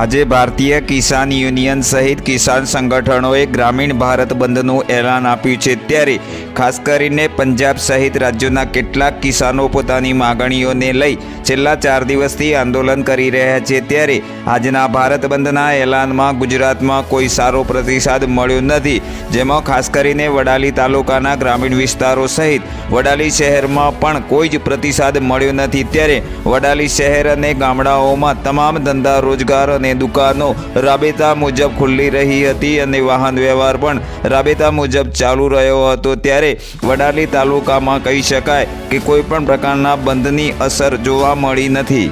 આજે ભારતીય કિસાન યુનિયન સહિત કિસાન સંગઠનોએ ગ્રામીણ ભારત બંધનું એલાન આપ્યું છે ત્યારે ખાસ કરીને પંજાબ સહિત રાજ્યોના કેટલાક કિસાનો પોતાની માગણીઓને લઈ છેલ્લા ચાર દિવસથી આંદોલન કરી રહ્યા છે ત્યારે આજના ભારત બંધના એલાનમાં ગુજરાતમાં કોઈ સારો પ્રતિસાદ મળ્યો નથી, જેમાં ખાસ કરીને વડાલી તાલુકાના ગ્રામીણ વિસ્તારો સહિત વડાલી શહેરમાં પણ કોઈ જ પ્રતિસાદ મળ્યો નથી. ત્યારે વડાલી શહેર અને ગામડાઓમાં તમામ ધંધા રોજગાર અને દુકાનો રાબેતા મુજબ ખુલ્લી રહી હતી અને વાહન વ્યવહાર પણ રાબેતા મુજબ ચાલુ રહ્યો હતો. ત્યારે વડાલી તાલુકામાં કહી શકાય કે કોઈ પણ પ્રકારના બંધની અસર જોવા મળી નથી.